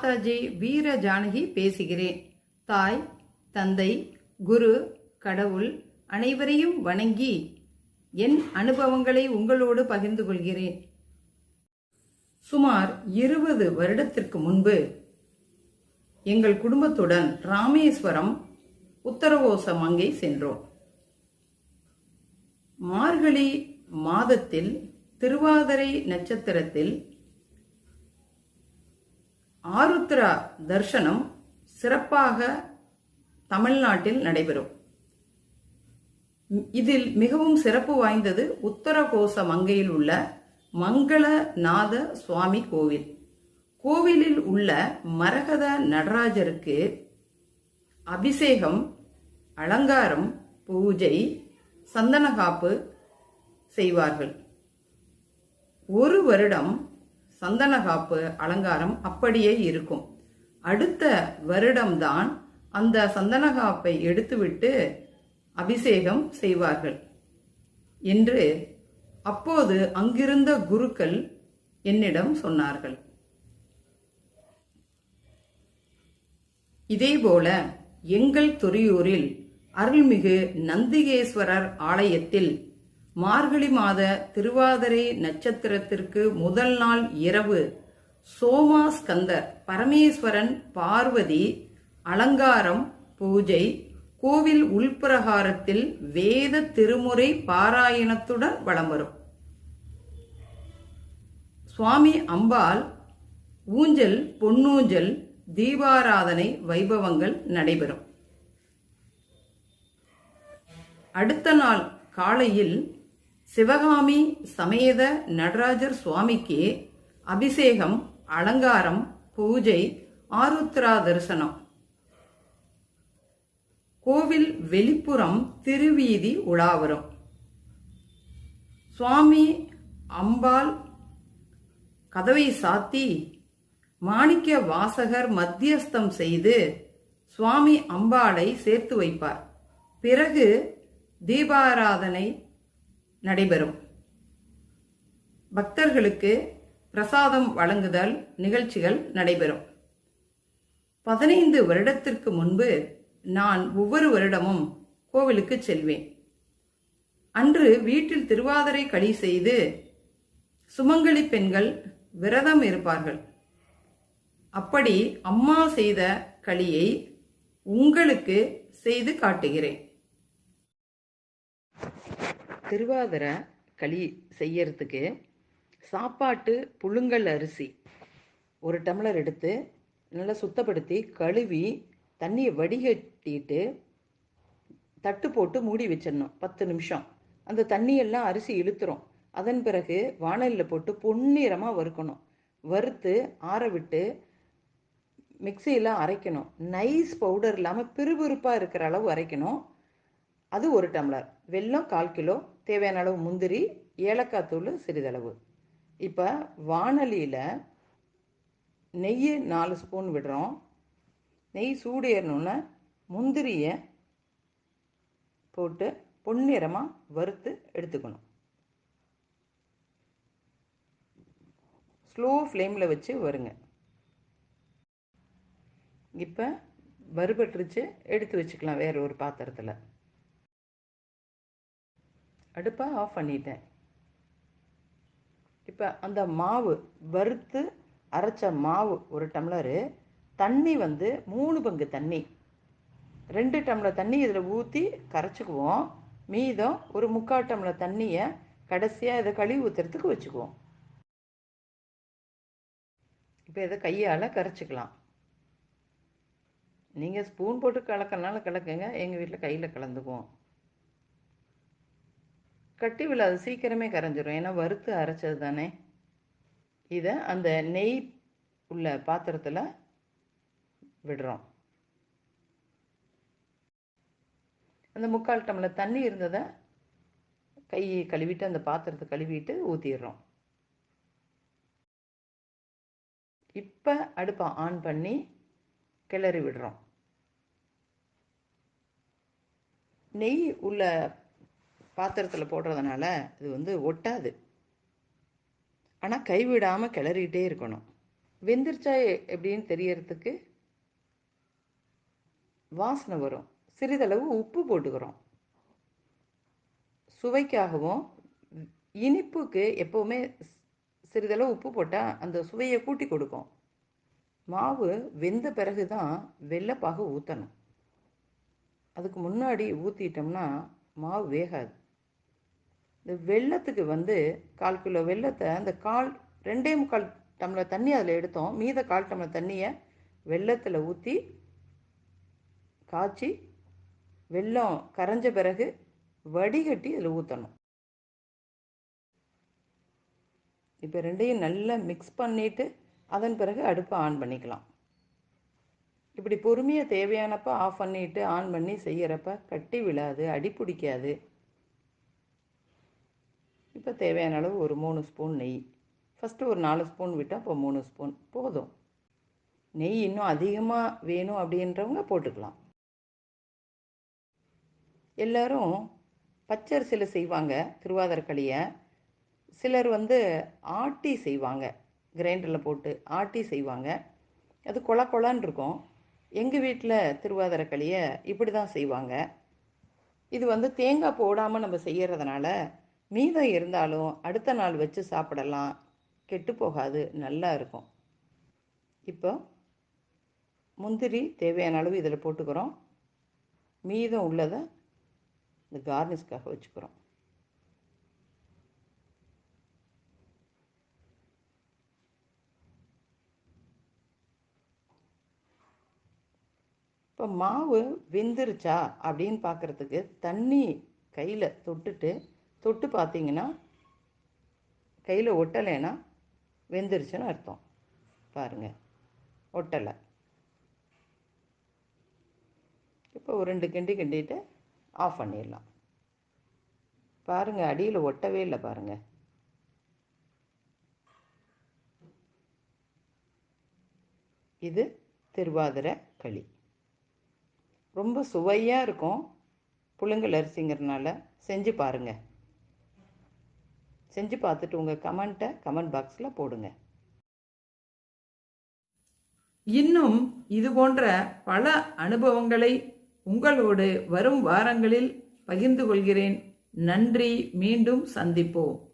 மாதாஜி வீர ஜானகி பேசுகிறேன். தாய் தந்தை குரு கடவுள் அனைவரையும் வணங்கி என் அனுபவங்களை உங்களோடு பகிர்ந்து கொள்கிறேன். சுமார் இருபது வருடத்திற்கு முன்பு எங்கள் குடும்பத்துடன் ராமேஸ்வரம் உத்தரகோசம் அங்கே சென்றோம். மார்கழி மாதத்தில் திருவாதிரை நட்சத்திரத்தில் ஆருத்ரா தர்சனம் சிறப்பாக தமிழ்நாட்டில் நடைபெறும். இதில் மிகவும் சிறப்பு வாய்ந்தது உத்தரகோச மங்கையில் உள்ள மங்களநாத சுவாமி கோவில். கோவிலில் உள்ள மரகத நடராஜருக்கு அபிஷேகம் அலங்காரம் பூஜை சந்தனகாப்பு செய்வார்கள். ஒரு வருடம் சந்தனகாப்பு அலங்காரம் அப்படியே இருக்கும். அடுத்த வருடம்தான் அந்த சந்தனகாப்பை எடுத்துவிட்டு அபிஷேகம் செய்வார்கள். என்று அப்போது அங்கிருந்த குருக்கள் என்னிடம் சொன்னார்கள். இதேபோல எங்கள் துறையூரில் அருள்மிகு நந்திகேஸ்வரர் ஆலயத்தில் மார்கழி மாத திருவாதிரை நட்சத்திரத்திற்கு முதல் நாள் இரவு சோமாஸ்கந்தர் பரமேஸ்வரன் பார்வதி அலங்காரம் பூஜை கோவில் உள்பிரகாரத்தில் வேத திருமுறை பாராயணத்துடன் வலம் வரும் சுவாமி அம்பாள் ஊஞ்சல் பொன்னூஞ்சல் தீபாராதனை வைபவங்கள் நடைபெறும். அடுத்த நாள் காலையில் சிவகாமி சமேத நடராஜர் சுவாமிக்கு அபிஷேகம் அலங்காரம் பூஜை ஆருத்ரா தரிசனம். கோவில் வெளிப்புறம் திருவீதி உலாவரும். சுவாமி அம்பாள் கதவை சாத்தி மாணிக்க வாசகர் மத்தியஸ்தம் செய்து சுவாமி அம்பாளை சேர்த்து வைப்பார். பிறகு தீபாராதனை நடைபெறும். பக்தர்களுக்கு பிரசாதம் வழங்குதல் நிகழ்ச்சிகள் நடைபெறும். பதினைந்து வருடத்திற்கு முன்பு நான் ஒவ்வொரு வருடமும் கோவிலுக்கு செல்வேன். அன்று வீட்டில் திருவாதிரை களி செய்து சுமங்கலி பெண்கள் விரதம் இருப்பார்கள். அப்படி அம்மா செய்த களியை உங்களுக்கு செய்து காட்டுகிறேன். திருவாதிரை களி செய்யறதுக்கு சாப்பாட்டு புழுங்கல் அரிசி ஒரு டம்ளர் எடுத்து நல்லா சுத்தப்படுத்தி கழுவி தண்ணியை வடிகட்டிட்டு தட்டு போட்டு மூடி வச்சிடணும். பத்து நிமிஷம். அந்த தண்ணியெல்லாம் அரிசி இழுத்துரும். அதன் பிறகு வானலில் போட்டு பொன்னிறமாக வறுக்கணும். வறுத்து ஆற விட்டு மிக்சியில் அரைக்கணும். நைஸ் பவுடர் இல்லாமல் பிறுபிறுப்பாக இருக்கிற அளவு அரைக்கணும். அது ஒரு டம்ளர். வெல்லம் கால் கிலோ தேவையான அளவு முந்திரி ஏலக்காய் தூள் சிறிதளவு. இப்போ வானலியில் நெய் நாலு ஸ்பூன் விடுறோம். நெய் சூடு ஏறணுன்னு முந்திரியை போட்டு பொன்னிறமாக வறுத்து எடுத்துக்கணும். ஸ்லோ ஃப்ளேமில் வச்சு வருங்க. இப்போ வறுபட்டுருச்சு எடுத்து வச்சுக்கலாம் வேறு ஒரு பாத்திரத்தில். அடுப்பை ஆஃப் பண்ணிட்டேன். இப்போ அந்த மாவு வறுத்து அரைச்ச மாவு ஒரு டம்ளரு தண்ணி வந்து மூணு பங்கு தண்ணி. ரெண்டு டம்ளர் தண்ணி இதில் ஊற்றி கரைச்சிக்குவோம். மீதம் ஒரு முக்கால் டம்ளர் தண்ணியை கடைசியாக இதை கழுவி ஊற்றுறதுக்கு வச்சுக்குவோம். இப்போ இதை கையால் கரைச்சிக்கலாம். நீங்கள் ஸ்பூன் போட்டு கலக்கனால கலக்குங்க எங்கள் வீட்டில் கையில் கலந்துக்குவோம். கட்டி விழாது. சீக்கிரமே கரைஞ்சிரும். ஏன்னா வறுத்து அரைச்சது தானே. இதை அந்த நெய் உள்ள பாத்திரத்தில் விடுறோம். அந்த முக்கால் டம்ளர் தண்ணி இருந்ததை கையை கழுவிட்டு அந்த பாத்திரத்தை கழுவிட்டு ஊற்றிடுறோம் இப்போ அடுப்பை ஆன் பண்ணி கிளறி விடுறோம். நெய் உள்ள பாத்திரத்தில் போடுறதுனால இது வந்து ஒட்டாது. ஆனால் கைவிடாமல் கிளறிக்கிட்டே இருக்கணும். வெந்திருச்சா எப்படின்னு தெரியறதுக்கு வாசனை வரும். சிறிதளவு உப்பு போட்டுக்கிறோம். சுவைக்காகவும் இனிப்புக்கு எப்போவுமே சிறிதளவு உப்பு போட்டால் அந்த சுவையை கூட்டி கொடுக்கும். மாவு வெந்த பிறகு தான் வெள்ளைப்பாக ஊற்றணும் அதுக்கு முன்னாடி ஊற்றிட்டோம்னா மாவு வேகாது. இந்த வெள்ளத்துக்கு வந்து கால் கிலோ வெள்ளத்தை அந்த கால் ரெண்டே முக்கால் டம்ளர் தண்ணி அதில் எடுத்தோம். மீத கால் டம்ளர் தண்ணியை வெள்ளத்தில் ஊற்றி காய்ச்சி வெல்லம் கரைஞ்ச பிறகு வடிகட்டி அதில் ஊற்றணும் இப்போ ரெண்டையும் நல்லா மிக்ஸ் பண்ணிவிட்டு அதன் பிறகு அடுப்பை ஆன் பண்ணிக்கலாம். இப்படி பொறுமையாக தேவையானப்போ ஆஃப் பண்ணிவிட்டு ஆன் பண்ணி செய்கிறப்ப கட்டி விழாது அடி பிடிக்காது. இப்போ தேவையான அளவு ஒரு மூணு ஸ்பூன் நெய். ஃபஸ்ட்டு ஒரு நாலு ஸ்பூன் விட்டால் இப்போ மூணு ஸ்பூன். போதும். நெய் இன்னும் அதிகமாக வேணும் அப்படின்றவங்க போட்டுக்கலாம். எல்லோரும் பச்சரிசியில் செய்வாங்க திருவாதிரக்களியை. சிலர் வந்து ஆட்டி செய்வாங்க கிரைண்டரில் போட்டு ஆட்டி செய்வாங்க. அது கொல கொலன்னு இருக்கும். எங்கள் வீட்டில் திருவாதிரக்களியை இப்படி தான் செய்வாங்க. இது வந்து தேங்காய் போடாமல் நம்ம செய்கிறதுனால மீதம் இருந்தாலும் அடுத்த நாள் வச்சு சாப்பிடலாம். கெட்டு போகாது. நல்லா இருக்கும். இப்போ முந்திரி தேவையான அளவு இதில் போட்டுக்கிறோம். மீதம் உள்ளதை இந்த கார்னிஷ்காக வச்சுக்கிறோம். இப்போ மாவு வெந்துருச்சா அப்படின்னு பார்க்குறதுக்கு தண்ணி கையில் தொட்டுட்டு தொட்டு பார்த்தீங்கன்னா கையில் ஒட்டலைன்னா வெந்துருச்சுன்னு அர்த்தம். பாருங்கள் ஒட்டலை. இப்போ ஒரு ரெண்டு கிண்டி கிண்டிட்டு ஆஃப் பண்ணிடலாம். பாருங்கள் அடியில் ஒட்டவே இல்லை பாருங்கள் இது திருவாதிரை களி. ரொம்ப சுவையாக இருக்கும். புழுங்கல் அரிசிங்கிறதுனால செஞ்சு பாருங்கள் செஞ்சு பார்த்துட்டு உங்கள் கமெண்ட்டை கமெண்ட் பாக்ஸில் போடுங்க. இன்னும் இது போன்ற பல அனுபவங்களை உங்களோடு வரும் வாரங்களில் பகிர்ந்து கொள்கிறேன். நன்றி மீண்டும் சந்திப்போம்.